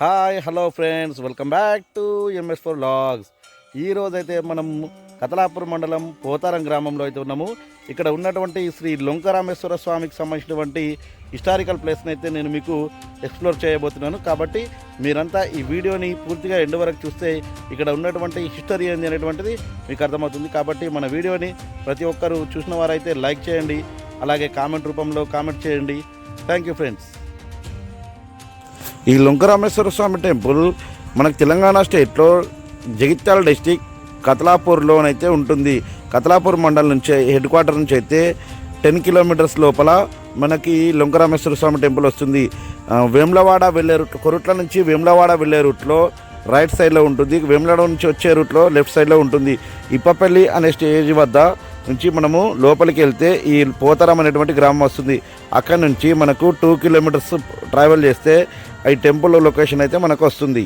Hi hello friends. Welcome back to MS four vlogs ఈరోజైతే మనం కతలాపూర్ మండలం పోతారం గ్రామంలో అయితే ఉన్నాము. ఇక్కడ ఉన్నటువంటి శ్రీ లొంకరామేశ్వర స్వామికి సంబంధించినటువంటి హిస్టారికల్ ప్లేస్ని అయితే నేను మీకు ఎక్స్ప్లోర్ చేయబోతున్నాను. కాబట్టి మీరంతా ఈ వీడియోని పూర్తిగా ఎండ్ వరకు చూస్తే ఇక్కడ ఉన్నటువంటి హిస్టరీ ఏంది అనేటువంటిది మీకు అర్థమవుతుంది. కాబట్టి మన వీడియోని ప్రతి ఒక్కరూ చూసిన వారైతే లైక్ చేయండి. అలాగే కామెంట్ రూపంలో కామెంట్ చేయండి. Thank you friends. ఈ లొంకరామేశ్వర స్వామి టెంపుల్ మనకు తెలంగాణ స్టేట్లో జగిత్యాల డిస్టిక్ కతలాపూర్లోనైతే ఉంటుంది. కతలాపూర్ మండలం నుంచి హెడ్ క్వార్టర్ నుంచి అయితే టెన్ కిలోమీటర్స్ లోపల మనకి లుంకరామేశ్వర స్వామి టెంపుల్ వస్తుంది. వేములవాడ వెళ్ళే రూట్ కొరుట్ల నుంచి వేములవాడ వెళ్ళే రూట్లో రైట్ సైడ్లో ఉంటుంది. వేములవాడ నుంచి వచ్చే రూట్లో లెఫ్ట్ సైడ్లో ఉంటుంది. ఇప్పపల్లి అనే స్టేజ్ వద్ద నుంచి మనము లోపలికి వెళ్తే ఈ పోతారం అనేటువంటి గ్రామం వస్తుంది. అక్కడ నుంచి మనకు టూ కిలోమీటర్స్ ట్రావెల్ చేస్తే ఈ టెంపుల్ లొకేషన్ అయితే మనకు వస్తుంది.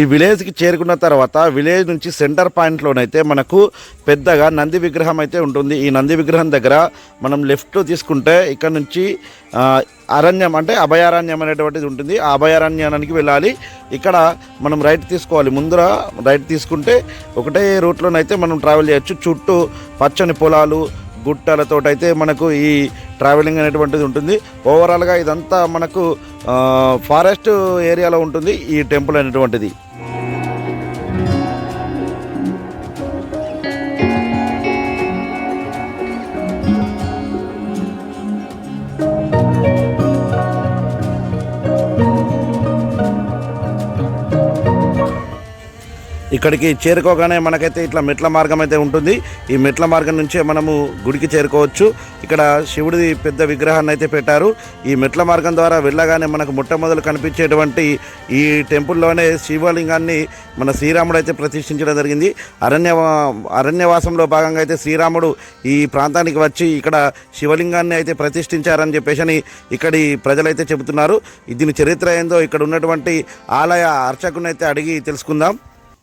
ఈ విలేజ్కి చేరుకున్న తర్వాత విలేజ్ నుంచి సెంటర్ పాయింట్లోనైతే మనకు పెద్దగా నంది విగ్రహం అయితే ఉంటుంది. ఈ నంది విగ్రహం దగ్గర మనం లెఫ్ట్ తీసుకుంటే ఇక్కడ నుంచి అరణ్యం అంటే అభయారణ్యం అనేటువంటిది ఉంటుంది. ఆ అభయారణ్యానికి వెళ్ళాలి. ఇక్కడ మనం రైట్ తీసుకోవాలి. ముందర రైట్ తీసుకుంటే ఒకటే రూట్లోనైతే మనం ట్రావెల్ చేయొచ్చు. చుట్టూ పచ్చని పొలాలు గుట్టలతోటైతే మనకు ఈ ట్రావెలింగ్ అనేటువంటిది ఉంటుంది. ఓవరాల్గా ఇదంతా మనకు ఫారెస్ట్ ఏరియాలో ఉంటుంది. ఈ టెంపుల్ అనేటువంటిది. ఇక్కడికి చేరుకోగానే మనకైతే ఇట్లా మెట్ల మార్గం అయితే ఉంటుంది. ఈ మెట్ల మార్గం నుంచే మనము గుడికి చేరుకోవచ్చు. ఇక్కడ శివుడి పెద్ద విగ్రహాన్ని అయితే పెట్టారు. ఈ మెట్ల మార్గం ద్వారా వెళ్ళగానే మనకు మొట్టమొదలు కనిపించేటువంటి ఈ టెంపుల్లోనే శివలింగాన్ని మన శ్రీరాముడు అయితే ప్రతిష్ఠించడం జరిగింది. అరణ్య అరణ్యవాసంలో భాగంగా అయితే శ్రీరాముడు ఈ ప్రాంతానికి వచ్చి ఇక్కడ శివలింగాన్ని అయితే ప్రతిష్ఠించారని చెప్పేసి అని ఇక్కడి ప్రజలైతే చెబుతున్నారు. దీని చరిత్ర ఏందో ఇక్కడ ఉన్నటువంటి ఆలయ అర్చకుని అయితే అడిగి తెలుసుకుందాం.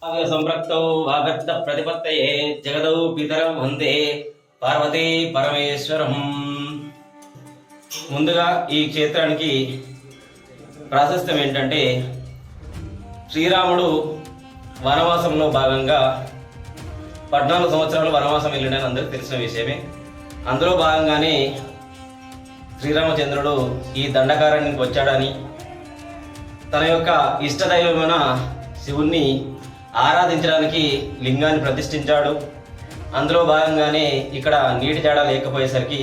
సంప్రక్తౌ వాగర్త ప్రతిపత్తయే జగదౌ పితరం వందే పార్వతీ పరమేశ్వరం ముందుగా ఈ క్షేత్రానికి ప్రాశస్త్యం ఏంటంటే శ్రీరాముడు వనవాసంలో భాగంగా పద్నాలుగు సంవత్సరాలు వనవాసం వెళ్ళిండని అందరికి తెలిసిన విషయమే. అందులో భాగంగానే శ్రీరామచంద్రుడు ఈ దండకారానికి వచ్చాడని తన యొక్క ఇష్టదైవమైన శివుణ్ణి ఆరాధించడానికి లింగాన్ని ప్రతిష్ఠించాడు. అందులో భాగంగానే ఇక్కడ నీటి తేడా లేకపోయేసరికి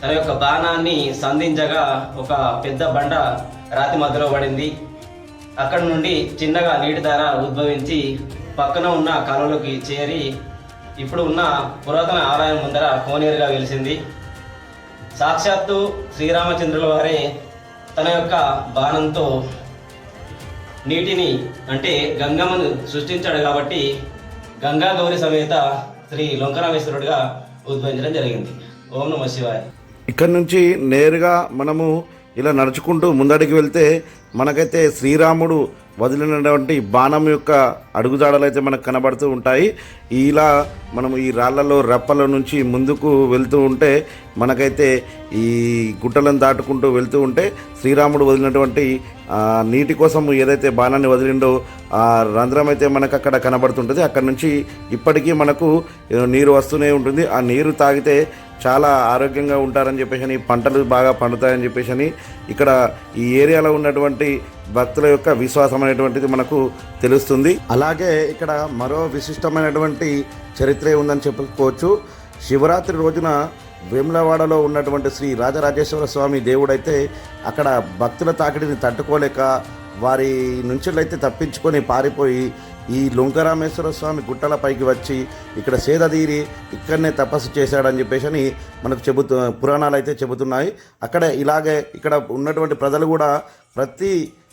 తన యొక్క బాణాన్ని సంధించగా ఒక పెద్ద బండ రాతి మధ్యలో పడింది. అక్కడ నుండి చిన్నగా నీటి ధార ఉద్భవించి పక్కన ఉన్న కాలువలోకి చేరి ఇప్పుడు ఉన్న పురాతన ఆలయం ముందర కోనేరుగా వెలిసింది. సాక్షాత్తు శ్రీరామచంద్రుల వారే తన యొక్క బాణంతో నీటిని అంటే గంగమ్మను సృష్టించాడు కాబట్టి గంగా గౌరి సమేత శ్రీ లొంకరామేశ్వరుడిగా ఉద్భవించడం జరిగింది. ఓం నమ శివాయ. ఇక్కడ నుంచి నేరుగా మనము ఇలా నడుచుకుంటూ ముందడికి వెళ్తే మనకైతే శ్రీరాముడు వదిలినటువంటి బాణం యొక్క అడుగుజాడలు అయితే మనకు కనబడుతూ ఉంటాయి. ఇలా మనము ఈ రాళ్ళలో రప్పల నుంచి ముందుకు వెళ్తూ ఉంటే మనకైతే ఈ గుట్టలను దాటుకుంటూ వెళ్తూ ఉంటే శ్రీరాముడు వదిలినటువంటి నీటి కోసం ఏదైతే బాణాన్ని వదిలిండో ఆ రంధ్రం అయితే మనకు అక్కడ కనబడుతుంటుంది. అక్కడ నుంచి ఇప్పటికీ మనకు నీరు వస్తూనే ఉంటుంది. ఆ నీరు తాగితే చాలా ఆరోగ్యంగా ఉంటారని చెప్పేసి అని పంటలు బాగా పండుతాయని చెప్పేసి అని ఇక్కడ ఈ ఏరియాలో ఉన్నటువంటి భక్తుల యొక్క విశ్వాసం అనేటువంటిది మనకు తెలుస్తుంది. అలాగే ఇక్కడ మరో విశిష్టమైనటువంటి చరిత్ర ఉందని చెప్పుకోవచ్చు. శివరాత్రి రోజున వేములవాడలో ఉన్నటువంటి శ్రీ రాజరాజేశ్వర స్వామి దేవుడైతే అక్కడ భక్తుల తాకిడిని తట్టుకోలేక వారి నుంచి అయితే తప్పించుకొని పారిపోయి ఈ లుంకరామేశ్వర స్వామి గుట్టల పైకి వచ్చి ఇక్కడ సేదదీరి ఇక్కడనే తపస్సు చేశాడని చెప్పేసి అని మనకు చెబుతూ పురాణాలు అయితే చెబుతున్నాయి. అక్కడ ఇలాగే ఇక్కడ ఉన్నటువంటి ప్రజలు కూడా ప్రతి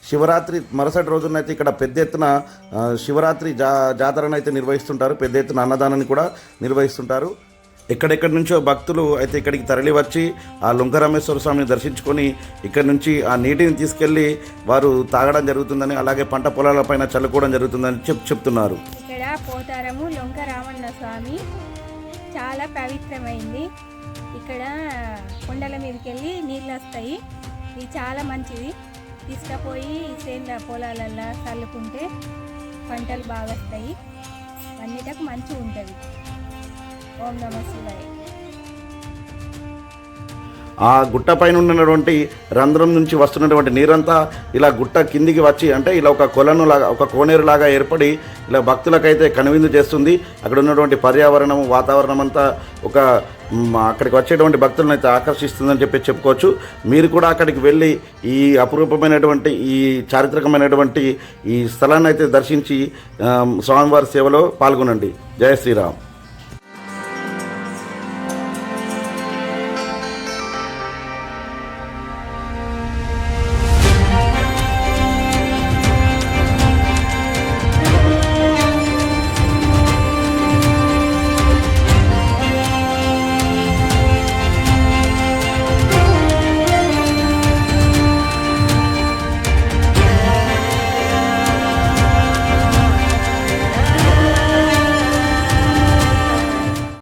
శివరాత్రి మరుసటి రోజునైతే ఇక్కడ పెద్ద ఎత్తున శివరాత్రి జా జాతరను అయితే నిర్వహిస్తుంటారు. పెద్ద ఎత్తున అన్నదానాన్ని కూడా నిర్వహిస్తుంటారు. ఎక్కడెక్కడి నుంచో భక్తులు అయితే ఇక్కడికి తరలి వచ్చి ఆ లుంగరామేశ్వర స్వామిని దర్శించుకొని ఇక్కడి నుంచి ఆ నీటిని తీసుకెళ్ళి వారు తాగడం జరుగుతుందని అలాగే పంట పొలాలపైన చల్లుకోవడం జరుగుతుందని చెప్ చెప్తున్నారు. ఇక్కడ పోతారము లుంగరామన్న స్వామి. చాలా పవిత్రమైంది. ఇక్కడ కొండల మీదకి వెళ్ళి నీళ్ళు వస్తాయి ఇది చాలా మంచిది. తీసుకుపోయి సేంద్ర పొలాలల్లో చల్లుకుంటే పంటలు బాగా వస్తాయి అన్నిటకు మంచిగా ఉంటుంది ఓం నమ శివాయ ఆ గుట్ట పైన ఉన్నటువంటి రంధ్రం నుంచి వస్తున్నటువంటి నీరంతా ఇలా గుట్ట కిందికి వచ్చి అంటే ఇలా ఒక కొలను లాగా ఒక కోనేరు లాగా ఏర్పడి ఇలా భక్తులకైతే కనువిందు చేస్తుంది. అక్కడ ఉన్నటువంటి పర్యావరణం వాతావరణం అంతా ఒక అక్కడికి వచ్చేటువంటి భక్తులను అయితే ఆకర్షిస్తుందని చెప్పి చెప్పుకోవచ్చు. మీరు కూడా అక్కడికి వెళ్ళి ఈ అపురూపమైనటువంటి ఈ చారిత్రకమైనటువంటి ఈ స్థలాన్ని అయితే దర్శించి స్వామివారి సేవలో పాల్గొనండి. జయ శ్రీరామ్.